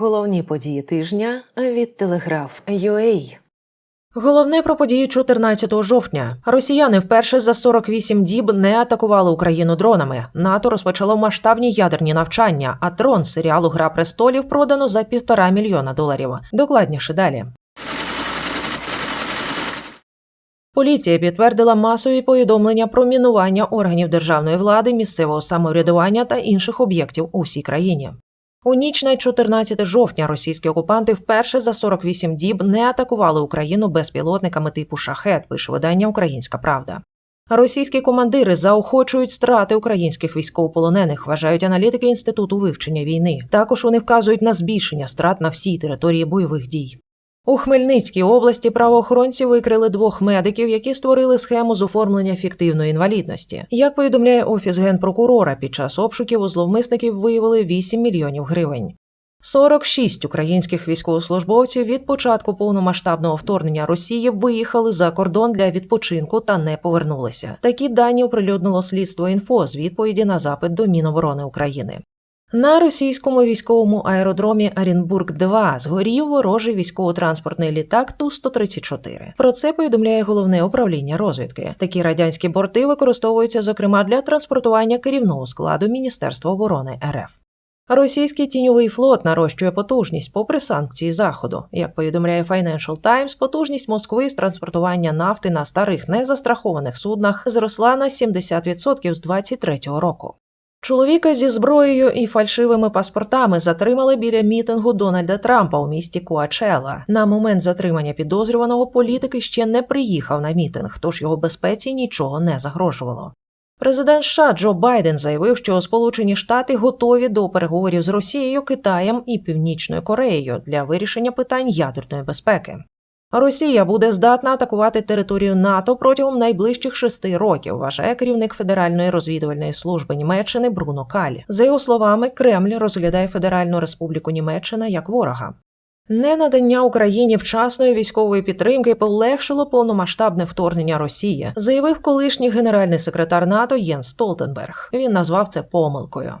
Головні події тижня від Телеграф UA. Головне про події 14 жовтня. Росіяни вперше за 48 діб не атакували Україну дронами. НАТО розпочало масштабні ядерні навчання, а трон серіалу Гра престолів продано за півтора мільйона доларів. Докладніше далі. Поліція підтвердила масові повідомлення про мінування органів державної влади, місцевого самоврядування та інших об'єктів у всій країні. У ніч на 14 жовтня російські окупанти вперше за 48 діб не атакували Україну безпілотниками типу шахет, пише видання Українська Правда. Російські командири заохочують страти українських військовополонених, вважають аналітики інституту вивчення війни. Також вони вказують на збільшення страт на всій території бойових дій. У Хмельницькій області правоохоронці викрили двох медиків, які створили схему з оформлення фіктивної інвалідності. Як повідомляє офіс генпрокурора, під час обшуків у зловмисників виявили 8 мільйонів гривень. 46 українських військовослужбовців від початку повномасштабного вторгнення Росії виїхали за кордон для відпочинку та не повернулися. Такі дані оприлюднило слідство інфо з відповіді на запит до Міноборони України. На російському військовому аеродромі Оренбург 2 згорів ворожий військово-транспортний літак Ту-134. Про це повідомляє головне управління розвідки. Такі радянські борти використовуються зокрема для транспортування керівного складу Міністерства оборони РФ. Російський тіньовий флот нарощує потужність попри санкції заходу. Як повідомляє Financial Times, потужність Москви з транспортування нафти на старих незастрахованих суднах зросла на 70% з 23-го року. Чоловіка зі зброєю і фальшивими паспортами затримали біля мітингу Дональда Трампа у місті Куачела. На момент затримання підозрюваного політики ще не приїхав на мітинг, тож його безпеці нічого не загрожувало. Президент США Джо Байден заявив, що Сполучені Штати готові до переговорів з Росією, Китаєм і Північною Кореєю для вирішення питань ядерної безпеки. Росія буде здатна атакувати територію НАТО протягом найближчих шести років, вважає керівник Федеральної розвідувальної служби Німеччини Бруно Каль. За його словами, Кремль розглядає Федеральну Республіку Німеччина як ворога. Ненадання Україні вчасної військової підтримки полегшило повномасштабне вторгнення Росії, заявив колишній генеральний секретар НАТО Єнс Столтенберг. Він назвав це помилкою.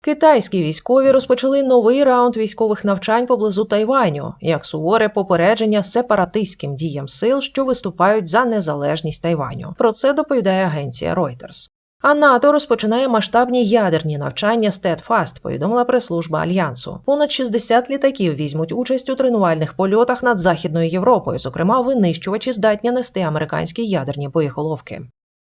Китайські військові розпочали новий раунд військових навчань поблизу Тайваню, як суворе попередження сепаратистським діям сил, що виступають за незалежність Тайваню. Про це доповідає агенція Reuters. А НАТО розпочинає масштабні ядерні навчання Steadfast, повідомила прес-служба альянсу. Понад 60 літаків візьмуть участь у тренувальних польотах над Західною Європою, зокрема винищувачі здатні нести американські ядерні боєголовки.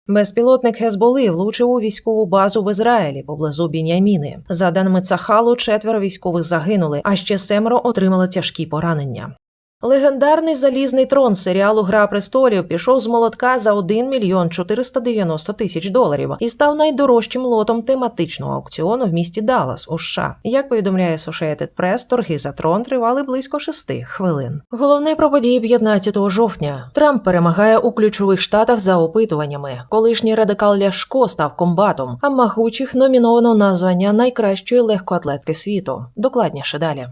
Безпілотник Хезболи влучив у військову базу в Ізраїлі поблизу Біняміни. За даними Цахалу, четверо військових загинули, а ще семеро отримали тяжкі поранення. Легендарний залізний трон серіалу Гра престолів пішов з молотка за 1 мільйон 490 тисяч доларів і став найдорожчим лотом тематичного аукціону в місті Даллас у США. Як повідомляє Associated Press, торги за трон тривали близько шести хвилин. Головне про події 15 жовтня. Трамп перемагає у ключових штатах за опитуваннями. Колишній радикал Ляшко став комбатом, а Магучих номіновано на звання найкращої легкоатлетки світу. Докладніше далі.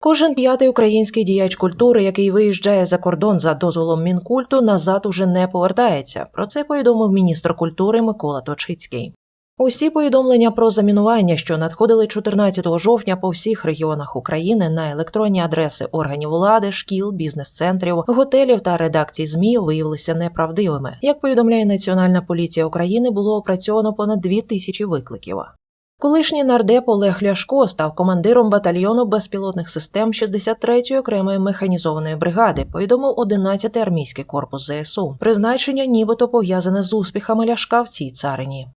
Кожен п'ятий український діяч культури, який виїжджає за кордон за дозволом мінкульту, назад уже не повертається. Про це повідомив міністр культури Микола Точицький. Усі повідомлення про замінування, що надходили 14 жовтня по всіх регіонах України на електронні адреси органів влади, шкіл, бізнес-центрів, готелів та редакцій ЗМІ, виявилися неправдивими. Як повідомляє Національна поліція України, було опрацьовано понад дві тисячі викликів. Колишній нардеп Олег Ляшко став командиром батальйону безпілотних систем 63-ї окремої механізованої бригади. Повідомив 11-й армійський корпус ЗСУ. Призначення нібито пов'язане з успіхами Ляшка в цій царині.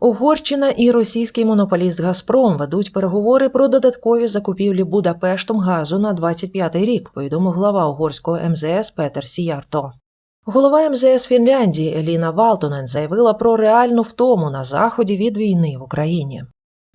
Угорщина і російський монополіст Газпром ведуть переговори про додаткові закупівлі Будапештом газу на 25-й рік. Повідомив глава угорського МЗС Петер Сіярто. Голова МЗС Фінляндії Еліна Валтонен заявила про реальну втому на заході від війни в Україні.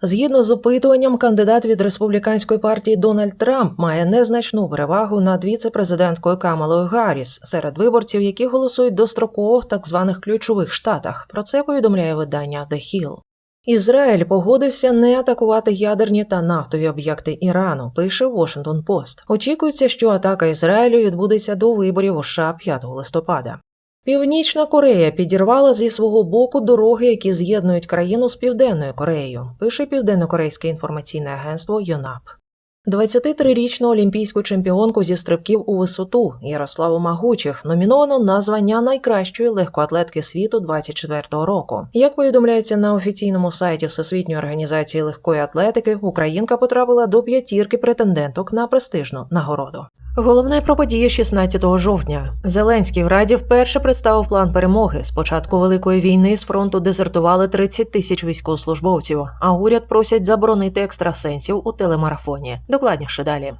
Згідно з опитуванням, кандидат від республіканської партії Дональд Трамп має незначну перевагу над віце-президенткою Камалою Гарріс серед виборців, які голосують достроково в так званих ключових штатах. Про це повідомляє видання The Hill. Ізраїль погодився не атакувати ядерні та нафтові об'єкти Ірану. Пише Washington Post. Очікується, що атака Ізраїлю відбудеться до виборів у США 5 листопада. Північна Корея підірвала зі свого боку дороги, які з'єднують країну з Південною Кореєю, пише південно-корейське інформаційне агентство ЮНАП. 23-річну олімпійську чемпіонку зі стрибків у висоту Ярославу Магучих номіновано на звання найкращої легкоатлетки світу 24-го року. Як повідомляється на офіційному сайті Всесвітньої організації легкої атлетики, Українка потрапила до п'ятірки претенденток на престижну нагороду. Головне про події 16 жовтня. Зеленський в Раді вперше представив план перемоги. З початку великої війни з фронту дезертували 30 тисяч військовослужбовців, а уряд просять заборонити екстрасенсів у телемарафоні. Докладніше далі.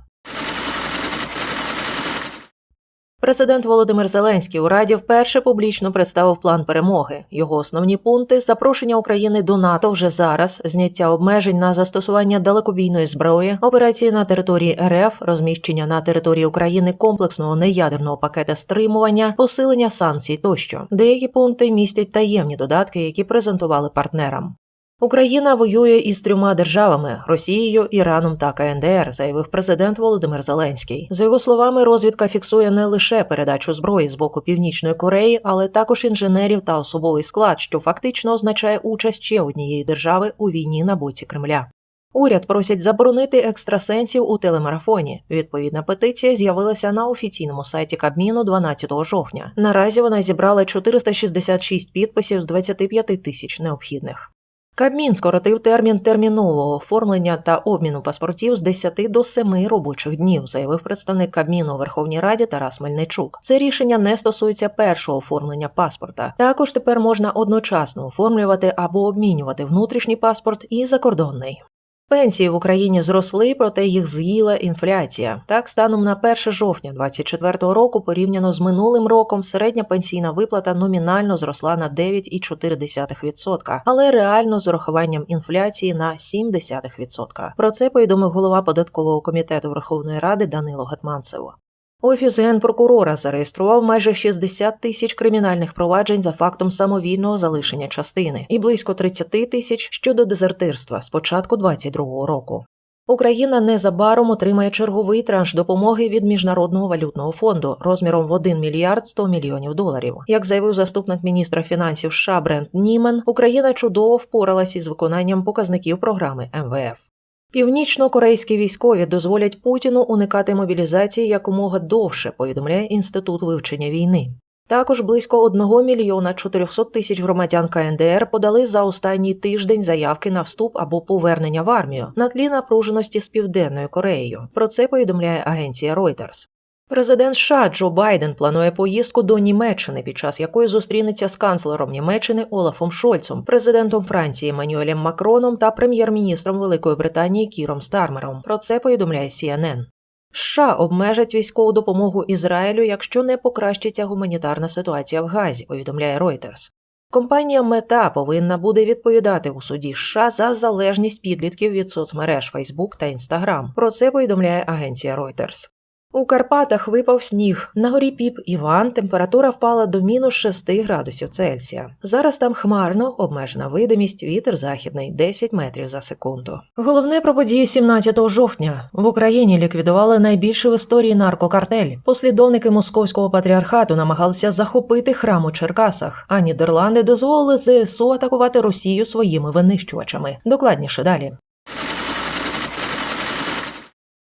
Президент Володимир Зеленський у Раді вперше публічно представив план перемоги. Його основні пункти запрошення України до НАТО вже зараз, зняття обмежень на застосування далекобійної зброї, операції на території РФ, розміщення на території України комплексного неядерного пакета стримування, посилення санкцій тощо. Деякі пункти містять таємні додатки, які презентували партнерам. Україна воює із трьома державами Росією, Іраном та КНДР, заявив президент Володимир Зеленський. За його словами, розвідка фіксує не лише передачу зброї з боку Північної Кореї, але також інженерів та особовий склад, що фактично означає участь ще однієї держави у війні на боці Кремля. Уряд просять заборонити екстрасенсів у телемарафоні. Відповідна петиція з'явилася на офіційному сайті Кабміну 12 жовтня. Наразі вона зібрала 466 підписів з 25 тисяч необхідних. Кабмін скоротив термін термінового оформлення та обміну паспортів з 10 до 7 робочих днів, заявив представник Кабміну у Верховній Раді Тарас Мельничук. Це рішення не стосується першого оформлення паспорта. Також тепер можна одночасно оформлювати або обмінювати внутрішній паспорт і закордонний. Пенсії в Україні зросли, проте їх з'їла інфляція. Так, станом на 1 жовтня 2024 року, порівняно з минулим роком, середня пенсійна виплата номінально зросла на 9,4%, але реально з урахуванням інфляції на 0,7%. Про це повідомив голова податкового комітету Верховної Ради Данило Гетманцево. Офіс генпрокурора зареєстрував майже 60 тисяч кримінальних проваджень за фактом самовільного залишення частини і близько 30 тисяч щодо дезертирства з початку 2022 року. Україна незабаром отримає черговий транш допомоги від Міжнародного валютного фонду розміром в 1 мільярд 100 мільйонів доларів. Як заявив заступник міністра фінансів США Брент Німен, Україна чудово впоралась із виконанням показників програми МВФ. Північно-корейські військові дозволять Путіну уникати мобілізації якомога довше, повідомляє Інститут вивчення війни. Також близько 1 мільйона 400 тисяч громадян КНДР подали за останній тиждень заявки на вступ або повернення в армію на тлі напруженості з Південною Кореєю. Про це повідомляє агенція Reuters. Президент США Джо Байден планує поїздку до Німеччини, під час якої зустрінеться з канцлером Німеччини Олафом Шольцом, президентом Франції Еммануелем Макроном та прем'єр-міністром Великої Британії Кіром Стармером. Про це повідомляє CNN. США обмежать військову допомогу Ізраїлю, якщо не покращиться гуманітарна ситуація в Газі, повідомляє Reuters. Компанія Мета повинна буде відповідати у суді США за залежність підлітків від соцмереж Facebook та Instagram. Про це повідомляє агенція Reuters. У Карпатах випав сніг. На горі Піп Іван температура впала до мінус 6 градусів Цельсія. Зараз там хмарно, обмежена видимість, вітер західний 10 метрів за секунду. Головне про події 17 жовтня в Україні ліквідували найбільший в історії наркокартель. Послідовники московського патріархату намагалися захопити храм у Черкасах, а Нідерланди дозволили ЗСУ атакувати Росію своїми винищувачами. Докладніше далі.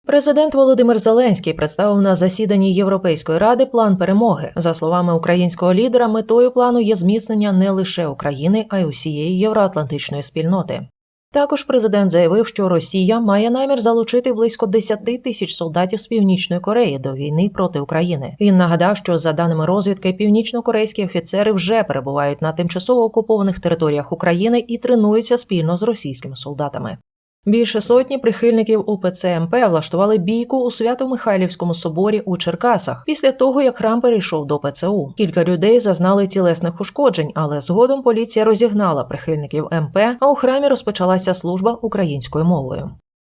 Президент Володимир Зеленський представив на засіданні Європейської ради план перемоги. За словами українського лідера, метою плану є зміцнення не лише України, а й усієї євроатлантичної спільноти. Також президент заявив, що Росія має намір залучити близько 10 тисяч солдатів з північної Кореї до війни проти України. Він нагадав, що за даними розвідки, північно-корейські офіцери вже перебувають на тимчасово окупованих територіях України і тренуються спільно з російськими солдатами. Більше сотні прихильників УПЦ МП влаштували бійку у Свято-Михайлівському соборі у Черкасах після того, як храм перейшов до ПЦУ. Кілька людей зазнали тілесних ушкоджень, але згодом поліція розігнала прихильників МП, а у храмі розпочалася служба українською мовою.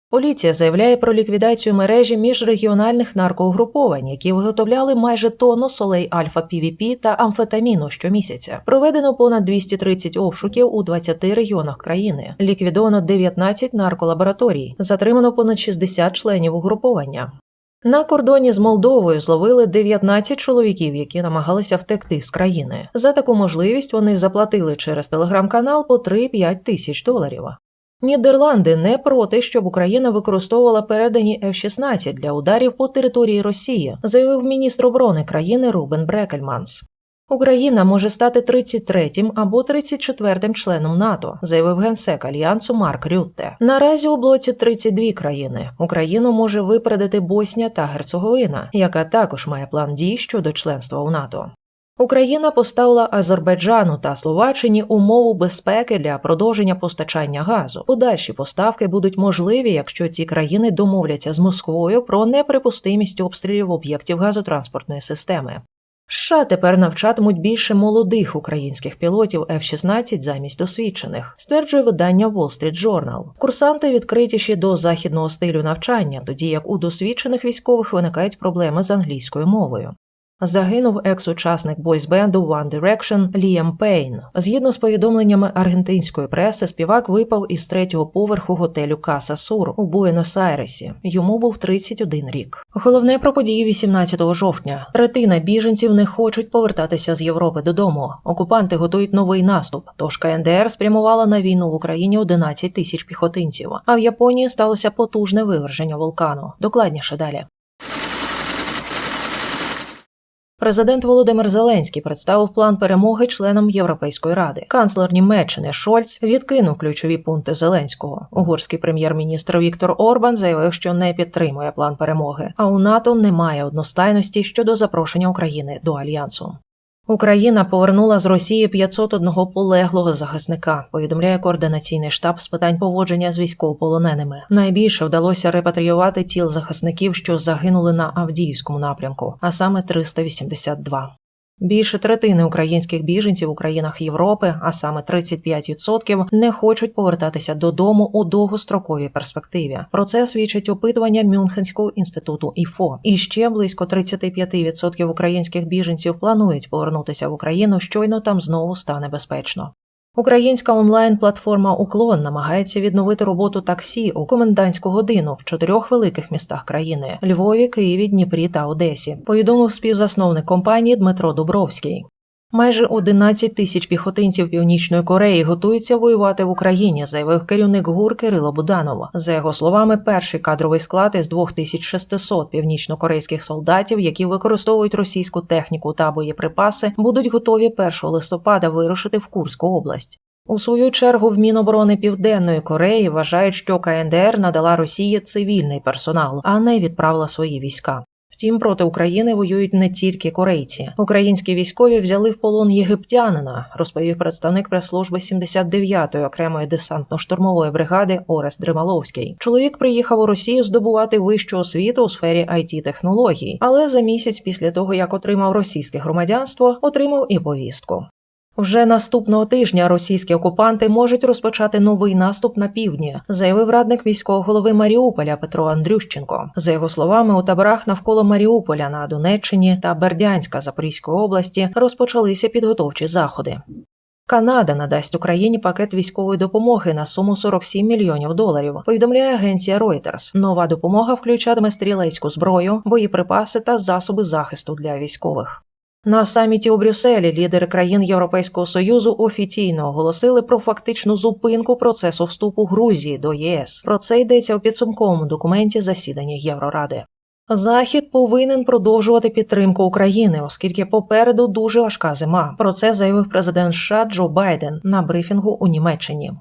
Поліція заявляє про ліквідацію мережі міжрегіональних наркоугруповань, які виготовляли майже тонну солей альфа пвп та амфетаміну щомісяця. Проведено понад 230 обшуків у 20 регіонах країни. Ліквідовано 19 нарколабораторій, затримано понад 60 членів угруповання. На кордоні з Молдовою зловили 19 чоловіків, які намагалися втекти з країни. За таку можливість вони заплатили через телеграм-канал по 3-5 тисяч доларів. Нідерланди не проти, щоб Україна використовувала передані F-16 для ударів по території Росії, заявив міністр оборони країни Рубен Брекельманс. Україна може стати 33-м або 34-м членом НАТО, заявив генсек альянсу Марк Рютте. Наразі у блоці 32 країни. Україну може випередити Боснія та Герцеговина, яка також має план дій щодо членства у НАТО. Україна поставила Азербайджану та Словаччині умову безпеки для продовження постачання газу. Подальші поставки будуть можливі, якщо ці країни домовляться з Москвою про неприпустимість обстрілів об'єктів газотранспортної системи. США тепер навчатимуть більше молодих українських пілотів F-16 замість досвідчених, стверджує видання Wall Street Journal. Курсанти відкритіші до західного стилю навчання, тоді як у досвідчених військових виникають проблеми з англійською мовою. Загинув екс-учасник бойсбенду One Direction Ліам Пейн. Згідно з повідомленнями аргентинської преси, співак випав із третього поверху готелю Каса Сур у Буенос-Айресі. Йому був 31 рік. Головне про події 18 жовтня. Третина біженців не хочуть повертатися з Європи додому. Окупанти готують новий наступ. Тож КНДР спрямувала на війну в Україні 11 тисяч піхотинців. А в Японії сталося потужне виверження вулкану. Докладніше далі. Президент Володимир Зеленський представив план перемоги членам Європейської ради. Канцлер Німеччини Шольц відкинув ключові пункти Зеленського. Угорський прем'єр-міністр Віктор Орбан заявив, що не підтримує план перемоги. А у НАТО немає одностайності щодо запрошення України до альянсу. Україна повернула з Росії 501 полеглого захисника. Повідомляє координаційний штаб з питань поводження з військовополоненими. Найбільше вдалося репатріювати тіл захисників, що загинули на Авдіївському напрямку, а саме 382. Більше третини українських біженців у країнах Європи, а саме 35%, не хочуть повертатися додому у довгостроковій перспективі. Про це свідчить опитування Мюнхенського інституту ІФО. І ще близько 35% українських біженців планують повернутися в Україну, щойно там знову стане безпечно. Українська онлайн-платформа Уклон намагається відновити роботу таксі у комендантську годину в чотирьох великих містах країни Львові, Києві, Дніпрі та Одесі. Повідомив співзасновник компанії Дмитро Дубровський. Майже 11 тисяч піхотинців Північної Кореї готуються воювати в Україні, заявив керівник ГУР Кирило Буданов. За його словами, перший кадровий склад із 2600 північнокорейських солдатів, які використовують російську техніку та боєприпаси, будуть готові 1 листопада вирушити в Курську область. У свою чергу в Міноборони Південної Кореї вважають, що КНДР надала Росії цивільний персонал, а не відправила свої війська. Втім, проти України воюють не тільки корейці. Українські військові взяли в полон єгиптянина, розповів представник прес-служби 79-ї окремої десантно-штурмової бригади Орес Дрималовський. Чоловік приїхав у Росію здобувати вищу освіту у сфері it технологій, але за місяць після того, як отримав російське громадянство, отримав і повістку. Вже наступного тижня російські окупанти можуть розпочати новий наступ на півдні, заявив радник міського голови Маріуполя Петро Андрющенко. За його словами, у таборах навколо Маріуполя на Донеччині та Бердянська Запорізької області розпочалися підготовчі заходи. Канада надасть Україні пакет військової допомоги на суму 47 мільйонів доларів. Повідомляє агенція Reuters. Нова допомога включатиме стрілецьку зброю, боєприпаси та засоби захисту для військових. На саміті у Брюсселі лідери країн Європейського союзу офіційно оголосили про фактичну зупинку процесу вступу Грузії до ЄС. Про це йдеться у підсумковому документі засідання Євроради. Захід повинен продовжувати підтримку України, оскільки попереду дуже важка зима. Про це заявив президент США Джо Байден на брифінгу у Німеччині.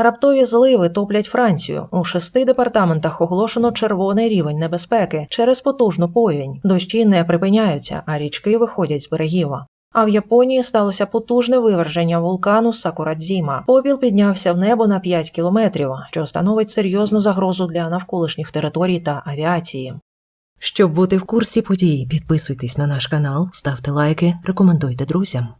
Раптові зливи топлять Францію. У шести департаментах оголошено червоний рівень небезпеки через потужну повінь. Дощі не припиняються, а річки виходять з берегів. А в Японії сталося потужне виверження вулкану Сакурадзіма. Попіл піднявся в небо на 5 кілометрів, що становить серйозну загрозу для навколишніх територій та авіації. Щоб бути в курсі подій, підписуйтесь на наш канал, ставте лайки, рекомендуйте друзям.